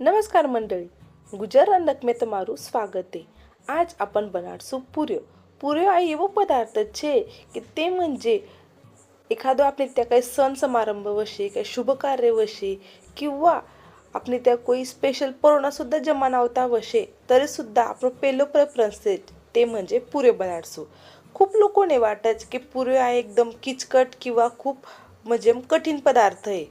नमस्कार मंडळी गुजर रंधक रंधकमेत मारू स्वागत. आहे आज आपण बनाडसू पुऱ्यो. पुऱ्यो आहे एवो पदार्थ छे की ते म्हणजे एखादं आपले त्या काही सण समारंभ वशी काही शुभकार्य वशी किंवा आपली त्या कोई स्पेशल परोणासुद्धा जमा नावता वशे तरीसुद्धा आपलं पेलो प्रेफरन्स ते म्हणजे पुऱ्यो बनाडसू खूप लोकोने वाटत की पुऱ्यो आहे एकदम किचकट किंवा खूप म्हणजे कठीण पदार्थ आहे.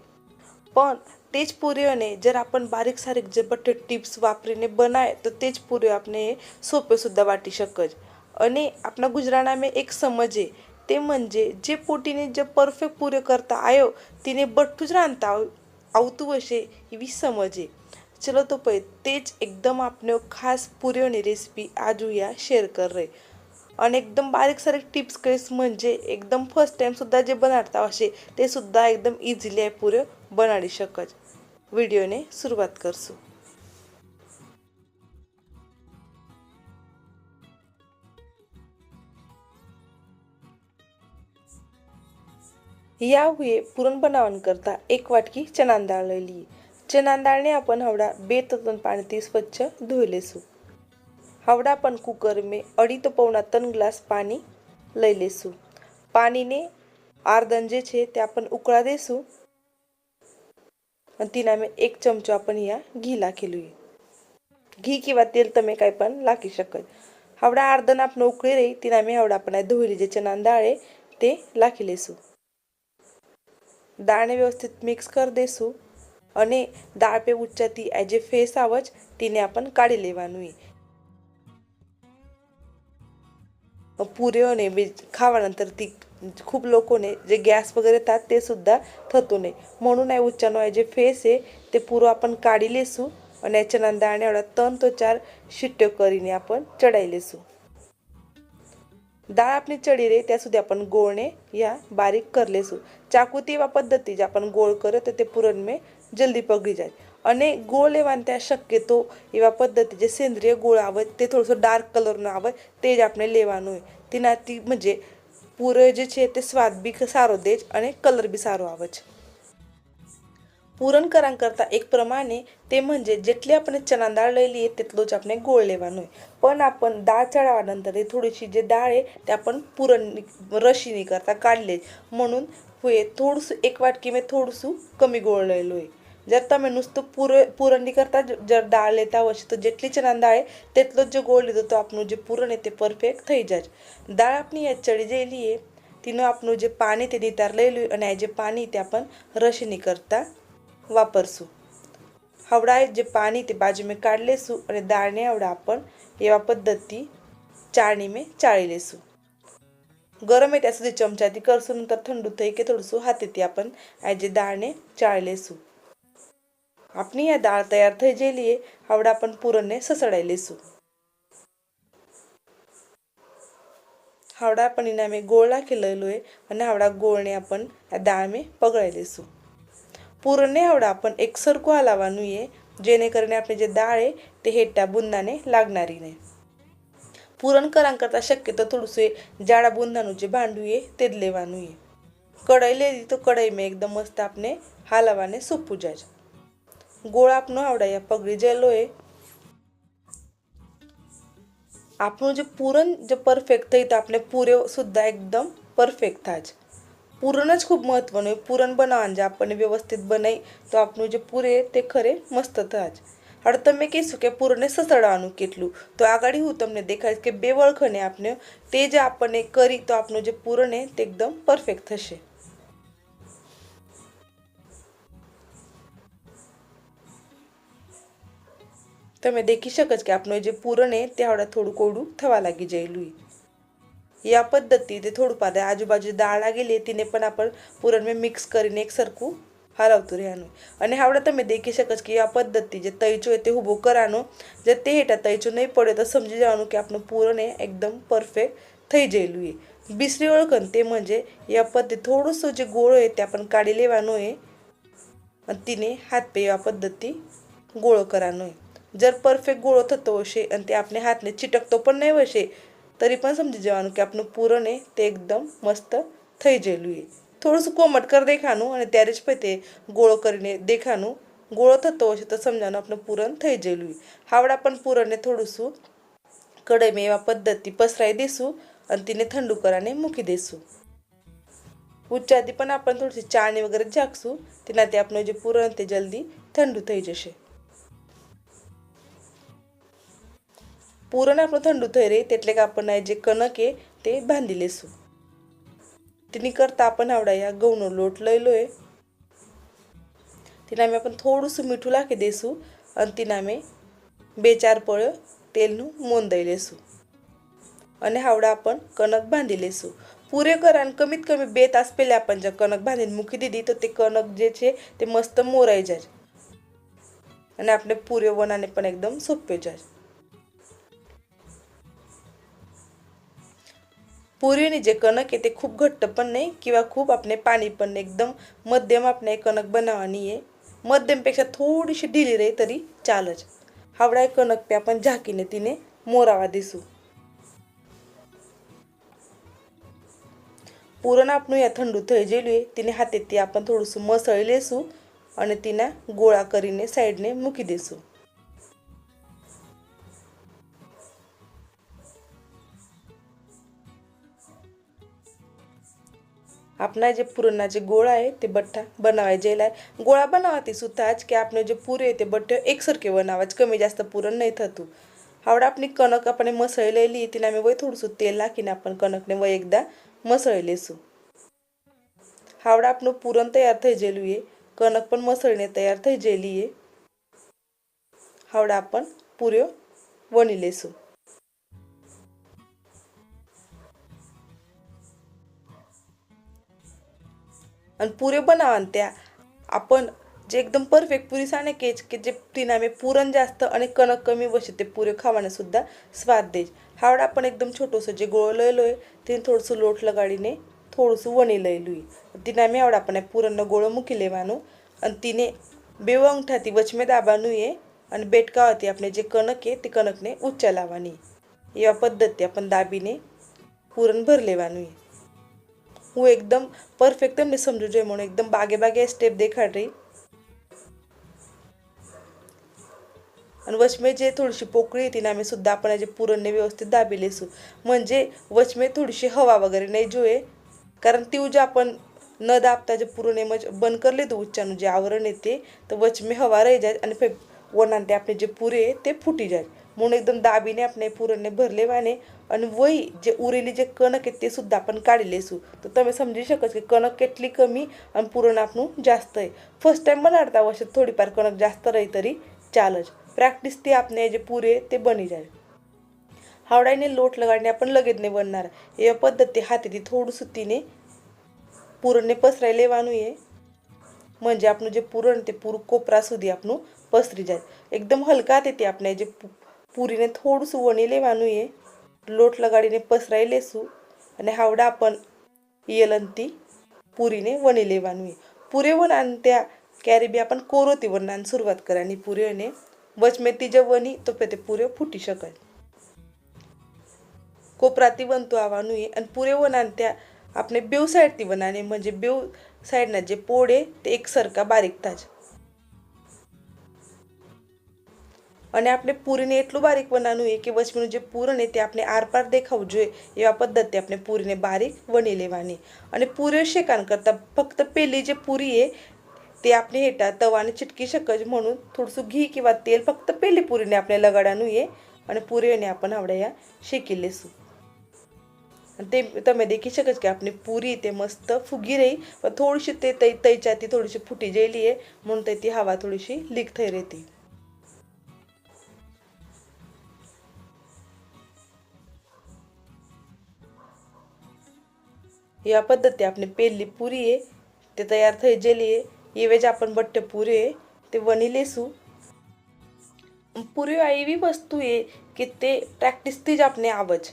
पण तेच पूरी ने जर आपण बारीक सारीक जे बट टिप्स वापरीने बनाय तर तेच पूरी આપણે સોપે સુદ્ધા વાટી શક आणि અને गुजराणामे एक समज आहे ते म्हणजे જે પોટીને જે પરફેક્ટ પૂરી કરતા આવ્યો તેને બટ્ટું જ आवतू આવતું ही समज आहे. चलो तो પછી तेच एकदम એકદમ खास ખાસ પૂરીઓની રેસિપી આ જોયા શેર કર રહી आणि एकदम बारीक सारीक टिप्स कळीस म्हणजे एकदम फर्स्ट टाईमसुद्धा जे बनाडता असे ते सुद्धा एकदम इझिली आहे पुरे बनाडी शकत. व्हिडिओने सुरुवात करसू यावेळी पुरण बनावण करता एक वाटकी चनान डाळ लयली चनान डाळने आपण हवडा बे तन पाणी ती स्वच्छ धुई लेसू हवडा पण कुकर में अढ़ी तो पौना ત્રણ ગ્લાસ પાણી લઈ લેશું પાણીને આર્ધન જે છે તે आपण ઉકળા દેશું અને તેના મેં એક ચમચો आपण या ઘી લાખેલું ઘી किंवा तेल તમે કાંઈ પણ લાખી શકો હવડા આર્ધન આપણે ઉકળી રહી તેના મેં હવડા આપણે ધોયેલી જે ચણા દાળ आहे તે લાખી લેશું દાળને વ્યવસ્થિત મિક્સ કરી દેશું અને દાળ પે ઉચ્ચાથી આ જે ફેસ આવે છે તેને आपण કાઢી લેવાનું आहे पुऱ्योने बी खावानंतर ती खूप लोकोने जे गॅस वगैरे येतात ते सुद्धा थतो नाही. म्हणून आहे उच्चानो आहे. जे फेस आहे ते पूर्व आपण काढी लेसू आणि याच्यानंतर आणि एवढा तन तो चार शिट्ट्यो करीने आपण चढाई लेसू. डाळ आपली चढी रे त्यासुद्धा आपण गोळणे या बारीक करलेसू चाकूती वा पद्धती जे आपण गोळ करत ते पुरणमे जल्दी पगडी जाईल आणि गोळ एव्हा त्या शक्यतो एव्हा पद्धतीचे सेंद्रिय गोळ आवत ते थोडंसं डार्क कलरनं आवत ते जे आपण लेवानू आहे. तिना ती म्हणजे પૂર જે છે તે સ્વાદ બી સારો દે છે અને કલર બી સારો આવે છે પૂરણકરાં કરતાં એક પ્રमाणे તે म्हणजे जेटली आपण चणा डाळ लई आहे तितलोच आपण गोळ लेवानो आहे पण आपण डाळ चढावानंतर थोडीशी जे डाळ आहे ते आपण पुरण रशीनी करता काढले म्हणून हे थोडंसं एक वाटकी मी थोडंसं कमी गोळ लेलो आहे જર તમે નુસતું પૂર પૂરણની કરતા જર દાળ લેતા હોય તો જેટલી ચણા દાળે તેટલો જ જો ગોળ લીધો તો આપણું જે પૂરણ એ તે પરફેક્ટ થઈ જાય દાળ આપણી ચડી ગયેલી એ તેનું આપણું જે પાણી તેની તાર લઈ લ્યું અને આ જે પાણી તે આપણ રસની કરતા વાપરશું હવડાએ જે પાણી તે બાજુ મેં કાઢી લેશું અને દાળને હવડા પણ એવા પદ્ધતિ ચાળણી મેં ચાળી લેશું ગરમે ત્યાં સુધી ચમચાથી કરશું નંતર ઠંડુ થઈ કે થોડુંસું હાથેથી આપણ આજે દાળને ચાળી લેશું આપની આ દાળ તૈયાર થઈ જઈએ આવડે આપણે પૂરણને સસડાઈ લઈશું. હાવડા પણ એના મેં ગોળ નાખી લઈલું એ અને હાવડા ગોળને આપણ આ દાળ મેં પગળાઈ લઈશું. પૂરણને હાવડા આપણ એક સરખું હલાવવાનું એ, જેને કરીને આપણે જે દાળ તે હેટા બુંદાને લાગનારી ને પૂરણ કરાં કરતાં શક્ય તો થોડુંસું એ જાડા બુંદાનું જે ભાંડું એ તે જ લેવાનું એ. કઢાઈ લેલી તો કઢાઈ મેં એકદમ મસ્ત આપણે હાલાવાને સૂપું જાય ગોળાપ ન આવડાયા પગડી જેલો એ આપણું જે પૂરણ જે પરફેક્ટ થઈ તો, આપણે પૂરે સુद्धा એકદમ પરફેક્ટ થાય છે પૂરણ જ ખૂબ મહત્ત્વનું હોય પૂરણ બનાવવાનું જે આપણને વ્યવસ્થિત બનાવી તો આપણું જે પૂરે તે ખરે મસ્ત થાય છે હવે તમે કહીશું કે પૂરને સસડવાનું કેટલું? તો આગળ હું તમને દેખાડીશ કે બે વળખને આપણે તે જ આપણને કરી તો આપણું જે પૂરણ એ તે એકદમ પરફેક્ટ થશે. તમે દેખી શકો કે આપણું જે પૂરણ એ તે હવડા થોડું કોડું થવા લાગી જયેલું એ આ પદ્ધતિ તે થોડું પાડે આજુબાજુ દાળ લાગેલી તેને પણ આપણે પૂરણમાં મિક્સ કરીને એક સરખું હલાવતું રહેવાનું અને આવડે તમે દેખી શકો કે આ પદ્ધતિ જે તૈચો હોય તે ઊભો કરવાનો જે તે હેઠા તૈચો નહીં પડે તો સમજી જવાનું કે આપણું પૂરણ એ એકદમ પરફેક્ટ થઈ જયેલું એ બિસરી ઓળખણ તે म्हणजे या पद्धती थोडंसं जे गोळ आहे ते आपण काढी लेવાનું आहे आणि तिने हात पे या पद्धती गोळ करानो आहे જર પરફેક્ટ ગોળો થતો હશે અને તે આપણે હાથને ચીટકતો પણ નહીં હશે તરી પણ સમજી જવાનું કે આપણું પૂરણ તે એકદમ મસ્ત થઈ જયેલું એ થોડું સૂકો મટકર દેખાનું અને ત્યારે જ પછી તે ગોળો કરીને દેખાનું ગોળો થતો હશે તો સમજાનું આપણું પૂરણ થઈ જયેલું હાવડા પણ પૂરણને થોડું શું કડાઈમાં એવા પદ્ધતિ પસરાઈ દઈશું અને તેને ઠંડુ કરાને મૂકી દઈશું ઉચ્ચાથી પણ આપણે થોડીસી ચાણી વગેરે જાગશું તેનાથી આપણું જે પૂરણ તે જલ્દી ઠંડુ થઈ જશે પૂરણ આપણું ઠંડુ થઈ રહે તેટલે કે આપણને જે કનક એ તે બાંધી લેશું. તેની કરતાં આપણને આવડાયા ઘઉંનો લોટ લઈ લો એ. તેના મેં આપણને થોડુંસું મીઠું નાખી દઈશું અને તેના મેં બે ચાર પળ્યો તેલનું મોન દઈ લેશું અને હાવડા આપણ કનક બાંધી લેશું પૂરેકર અને કમીત કમી બે તાસ પહેલાં આપણ જે કનક બાંધીને મૂકી દીધી તો તે કનક જે છે તે મસ્ત મોરાઈ જાય અને આપણે પૂરે બનાને પણ એકદમ સોંપ્યો જાય पोरीने जे कणक आहे ते खूप घट्ट पण नाही किंवा खूप आपले पाणी पण नाही एकदम मध्यम आपणे कणक बनावणी आहे मध्यमपेक्षा थोडीशी ढिली रे तरी चालच हावडाय कणक पे आपण झाकीने तिने मोरावा दिसू पुरण आपण या थंडू थंड जेलूये तिने हाते ती आपण थोडंसं मसळी लेसू आणि तिने गोळा करीने साईडने मुकी देसू अपना जे पुरना जे गोळा आहे ते बट्टा बनावायचे आहे गोळा बनावा ते सुद्धा आज की आपने जे पुरे ते बट्टे एकसारखे बनावाच. कमी जास्त पुरण नाही थतू. आवडा आपली कणक आपण मसळलेली तिला मी वय थोडस तेल लाखीन आपण कणकने वय एकदा मसळलेसू. हावडा आपण पुरण तयार थै जेलू आहे कणक पण मसळणे तयार थै जेली आहे हावडा आपण पुऱ्यो वणिलेसू. आणि पुरे बनावान त्या. आपण जे एकदम परफेक्ट पुरी साने केच की जे तिनामे पुरण जास्त आणि कणक कमी बसे ते पुरे खावाने सुद्धा स्वाद देज हावड आपण एकदम छोटंसं जे गोळ आहे तिने थोडंसं लोट लगाडीने थोडंसं वणी लयलुई तिनामे आवड आपण पुरणनं गोळं मुकिले मानू. आणि तिने बेव अंगठा ती वचमे दाबानुये आणि बेटका होती आपले जे कणक आहे ते कणकने उच्चा लावानी. या पद्धती आपण दाबीने पुरण भरले वानूये हूँ एकदम परफेक्ट तमने समझू जो म्हणून एकदम बागे बागे स्टेप देखाड रही। आणि वचमे जे थोडीशी पोकळी येते ना आम्ही सुद्धा आपण याचे पुरणने व्यवस्थित दाबी असू म्हणजे वचमे थोडीशी हवा वगैरे नाही जोये कारण ती उजा आपण न दाबता जे पुरणे मज बंद करले तो उच्चानु जे आवरण येते तर वचमे हवा राही जाय आणि फे वनांटे आपले जे पुरे ते फुटी जाय म्हणून एकदम दाबीने आपले पुरणने भरले वाने आणि वही जे उरेली जे कणक आहे ते सुद्धा आपण काढले असू. तर तुम्ही समजू शकत की कणक केटली कमी आणि पुरण आपण जास्त आहे. फर्स्ट टाईम बनाडता वर्षात थोडीफार कणक जास्त राही तरी चालच. प्रॅक्टिस ते आपले जे पुरे ते बनी जाय हावडाईने लोट लगाडणे आपण लगेच नाही बनणार. या पद्धती हाती थोडू सुतीने पुरणने पसरायले आहे म्हणजे आपण जे पुरण ते पूर कोपरा सुधी आपण पसरी जाय एकदम हलका ते आपल्या जे पुरीने थोडंसं वणिले मानूये लोट लगाडीने पसरायले सू आणि हावडा आपण येलंती पुरीने वणिले वानूये पुरे वन आणि त्या कॅरिबी आपण कोरोती वनान सुरुवात करा आणि पुरेने वचमे तिच्या वणी तो पे ते पुरे फुटी शकल कोपराती वन तो आवानुये आणि पुरे वन आणि त्या बेव साईड ती वनाने म्हणजे बेव साईडनं जे पोळे ते एकसारखा बारीक ताज. અને આપણે પૂરીને એટલું બારીક બનાવવાનું એ કે વચમીનું જે પૂરણ એ તે આપણે આરપાર દેખાવું જોઈએ એવા પદ્ધતિ આપણે પૂરીને બારીક વણી લેવાની અને પૂરી શેકાણ કરતાં ફક્ત પહેલી જે પૂરી એ ते आपले हेटा तवाने चिटकी शकच म्हणून थोडंसं घी किंवा तेल તેલ ફક્ત પહેલી પૂરીને આપણે લગાડવાનું એ અને आपण आवड्या या शेकी लेसू आणि ते તમે દેખી શકો છો કે આપણી પૂરી તે મસ્ત ફૂગી રહી પણ થોડીશી તે તૈચાતી થોડીશી ફૂટી જયેલી એ म्हणून તૈથી હવા થોડીશી લીક થઈ રહી હતી या पद्धती आपली पेली पुरी आहे ते तयार थैजेली आहे इवेज आपण बट्टे पुरी आहे ते वनिलेसू पुरी एवी वस्तू आहे की ते प्रॅक्टिस तीच आपणे आवज.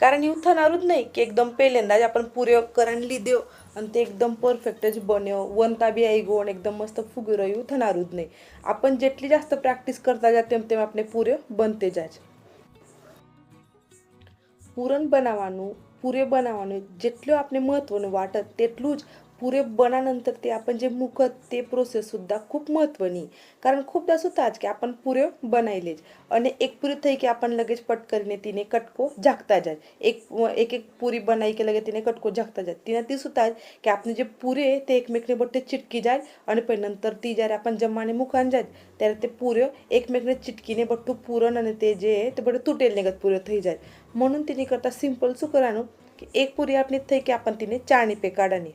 कारण येऊ थनारूच नाही की एकदम पहिल्यांदाच आपण पुरे करांली देव हो, आणि ते एकदम परफेक्टच बनव हो. वनता बी आई गोण एकदम मस्त फुगुर येऊ थनारूच नाही. आपण जेटली जास्त प्रॅक्टिस करता जा तेम तेम आपले पुरे बनते जाज पुरण बनावानू પૂરે બનાવવાનું જેટલું આપણે મહત્ત્વનું વાટત તેટલું જ पुरे बनानंतर ते आपण जे मुकत ते प्रोसेससुद्धा खूप महत्त्वनी कारण खूपदा होताच की आपण पुरे बनायलेच आणि एक पुरी थई की आपण लगेच पटकरीने तिने कटको झाकता जात एक एक एक पुरी बनाई की लगे तिने कटको झाकता जात तिने ती सुद्धा की आपण जे पुरे ते एकमेकने बट्टे चिटकी जाय. आणि पण नंतर ती जर आपण जमाने मुखान जात तर ते पुऱ्यो एकमेकने चिटकीने बट्टू पुरण आणि ते जे ते बडे तुटेल निघत पुऱ्यो थई जाय. म्हणून तिने करता सिंपल सुकर आणू की एक पुरी आपण थई की आपण तिने चाणी पे काढानी.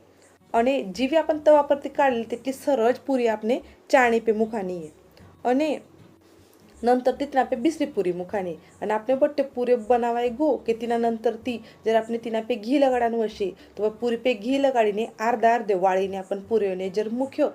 અને જેવી આપણે તવા પરથી કાઢેલી તેટલી સરળ જ પૂરી આપણે ચાણી પે મૂકવાની અને नंतर ती तिनापे बिसरी पुरी मुखाने आणि आपण बट्टे पुरे बनावाय गो की तिना नंतर ती जर आपण तिनापे घी लगाडान वशे तर पुरीपे घी लगाडीने अर्धा अर्धे वाळीने आपण पुरेने जर मुख्य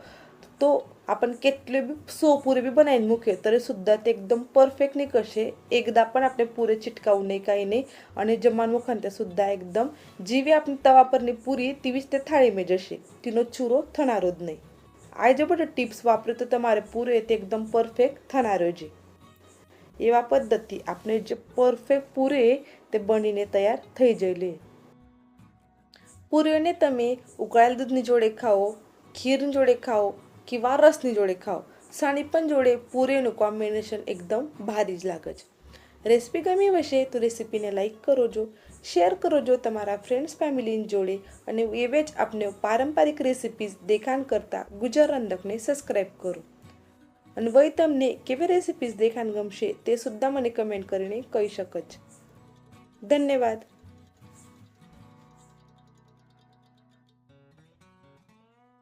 तो आपण केटले बी सोपुरे बी बनाईन मुखे तरीसुद्धा ते एकदम परफेक्ट नाही कसे एकदा पण आपले पुरे चिटकावू नाही काही नाही आणि जमान मुखांते सुद्धा एकदम जीवी आपण तवापरणी पुरी तीवीच ते थाळीमे जशी तिनो चुरो थणारोज नाही આજે બધા ટિપ્સ વાપરે તો તમારે પૂરે તે એકદમ પરફેક્ટ થનારો છે એવા પદ્ધતિ આપણે જે પરફેક્ટ પૂરે તે બનીને તૈયાર થઈ જઈએ પૂરીઓને તમે ઉકાળેલ દૂધની જોડે ખાઓ ખીરની જોડે ખાઓ કિંवा રસની જોડે ખાઓ. સાણી પણ જોડે પૂરીનું કોમ્બિનેશન એકદમ ભારી જ લાગે છે. રેસીપી ગમી હશે તો રેસીપીને લાઈક કરો જો શેર કરો જો તમારા ફ્રેન્ડ્સ ફેમિલીની જોડે અને એવે જ આપને પારંપરિક રેસીપીઝ દેખાણ કરતાં ગુજર રંધકને સબસ્ક્રાઈબ કરો. અને વય તમને કેવી રેસીપીઝ દેખાણ ગમશે તે સુદ્ધા મને કમેન્ટ કરીને કહી શકો છો. ધન્યવાદ.